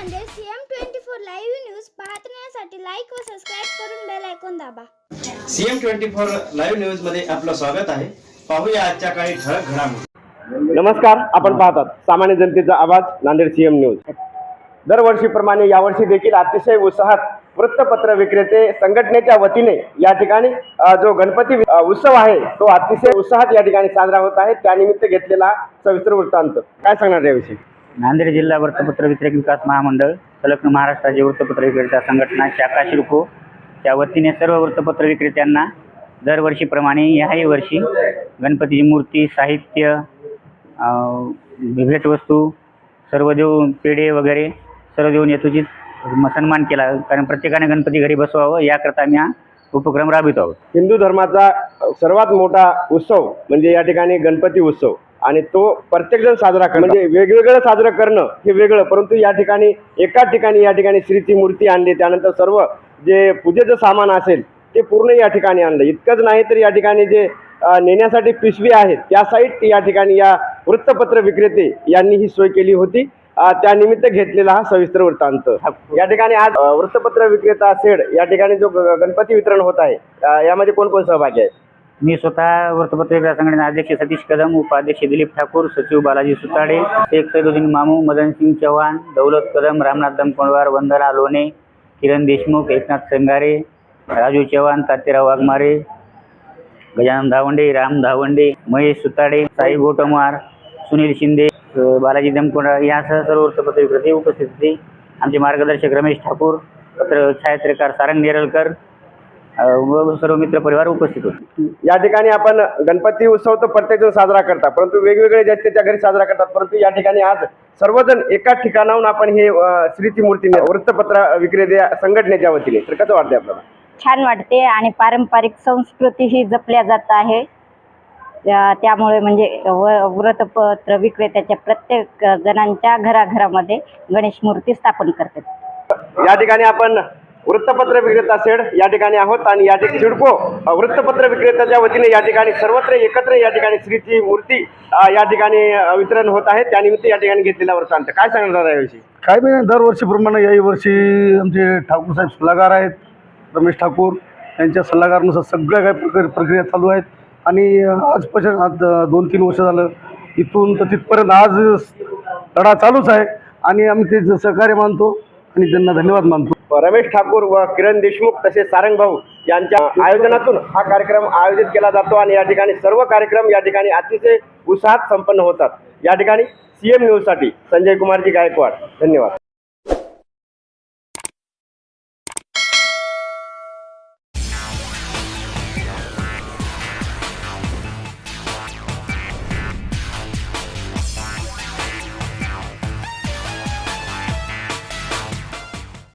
CM twenty four live news पाहण्यासाठी like व subscribe करून बेल ऐकून दाबा. सीएम ट्वेंटी फोर लाईव्ह न्यूजमध्ये आपलं स्वागत आहे. पाहूया आजच्या काही ठळक घडामोडी. नमस्कार आपण पाहतात सामान्य जनतेचा आवाज नांदेड सीएम न्यूज. दरवर्षीप्रमाणे यावर्षी देखील अतिशय उत्साहात वृत्तपत्र विक्रेते संघटनेच्या वतीने या ठिकाणी जो गणपती उत्सव आहे तो अतिशय उत्साहात या ठिकाणी साजरा होत आहे. त्यानिमित्त घेतलेला सविस्तर वृत्तांत. काय सांगणार याविषयी? नांदेड जिल्हा वृत्तपत्र वितरक विकास महामंडळ संलग्न महाराष्ट्राचे वृत्तपत्र विक्रेता संघटना शाखा शिल्को त्या वतीने सर्व वृत्तपत्र विक्रेत्यांना दरवर्षीप्रमाणे याही वर्षी गणपतीची मूर्ती साहित्य भेटवस्तू सर्व देऊन पेढे वगैरे सर्व देऊन येतोची सन्मान केला. कारण प्रत्येकाने गणपती घरी बसवावं याकरता आम्ही हा उपक्रम राबवित आहोत. हिंदू धर्माचा सर्वात मोठा उत्सव म्हणजे या ठिकाणी गणपती उत्सव. आणि तो प्रत्येकजण साजरा करणं म्हणजे वेगवेगळं साजरं करणं हे वेगळं परंतु या ठिकाणी एकाच ठिकाणी या ठिकाणी श्रीची मूर्ती आणली त्यानंतर सर्व जे पूजेचं सामान असेल ते पूर्ण या ठिकाणी आणलं. इतकंच नाही तर या ठिकाणी जे नेण्यासाठी पिशवी आहेत त्या साईड या ठिकाणी या वृत्तपत्र विक्रेते यांनी ही सोय केली होती. त्यानिमित्त घेतलेला हा सविस्तर वृत्तांत. या ठिकाणी आज वृत्तपत्र विक्रेता सेड या ठिकाणी जो ग- गणपती वितरण होत आहे यामध्ये कोण कोण सहभागी आहेत? मी स्वतः वृत्तपत्र विक्रेता संघटनेचे अध्यक्ष सतीश कदम उपाध्यक्ष दिलीप ठाकूर सचिव बालाजी सुताडे शेख सैदुद्दीन मामू मदन सिंग चव्हाण दौलत कदम रामनाथ दमकोंडवार वंदना लोणे किरण देशमुख एकनाथ संगारे राजू चव्हाण तात्याराव वाघमारे गजानन धावंडे राम धावंडे महेश सुताडे साई गोटमार सुनील शिंदे बालाजी दमकोंडा यासह सर्व वृत्तपत्र विक्रेते उपस्थित होते. आमचे मार्गदर्शक रमेश ठाकूर पत्र छायाचित्रकार सारंग नेरलकर व सर्व मित्रपरिवार उपस्थित होते. या ठिकाणी आपण गणपती उत्सव तर प्रत्येकजण साजरा करतात परंतु वेगवेगळे त्याच्या घरी साजरा करतात परंतु या ठिकाणी आज सर्वजण एकाच ठिकाणाहून आपण हे अ, श्रीची मूर्ती वृत्तपत्र विक्रेते संघटनेच्या वतीने. तर कसं वाटतंय आपल्याला? छान वाटते आणि पारंपरिक संस्कृती ही जपल्या जात आहे. त्या- त्यामुळे म्हणजे व- व्रतपत्र विक्रेत्याच्या प्रत्येक जणांच्या घराघरामध्ये गणेश मूर्ती स्थापन करतात. या ठिकाणी आपण वृत्तपत्र विक्रेता सेड या ठिकाणी आहोत आणि या ठिकाणी सिडको वृत्तपत्र विक्रेत्याच्या वतीने या ठिकाणी सर्वत्र एकत्र या ठिकाणी श्रीची मूर्ती या ठिकाणी वितरण होत आहे. त्यानिमित्त या ठिकाणी घेतलेला वृत्तांत. काय सांगणार दादा याविषयी? काय नाही दरवर्षीप्रमाणे याही वर्षी आमचे ठाकूर साहेब सल्लागार आहेत रमेश ठाकूर यांच्या सल्लागारानुसार सगळ्या काही प्रक्र प्रक्रिया चालू आहेत. आणि आजपासून आज दोन तीन वर्ष झालं इथून तर तिथपर्यंत आज लढा चालूच आहे. आणि आम्ही ते सहकार्य मानतो आणि त्यांना धन्यवाद मानतो. रमेश ठाकूर व किरण देशमुख तसेच सारंग भाऊ यांच्या आयोजनातून हा कार्यक्रम आयोजित केला जातो आणि या ठिकाणी सर्व कार्यक्रम या ठिकाणी अतिशय उत्साहात संपन्न होतात. या ठिकाणी सीएम न्यूजसाठी संजय कुमारजी गायकवाड. धन्यवाद.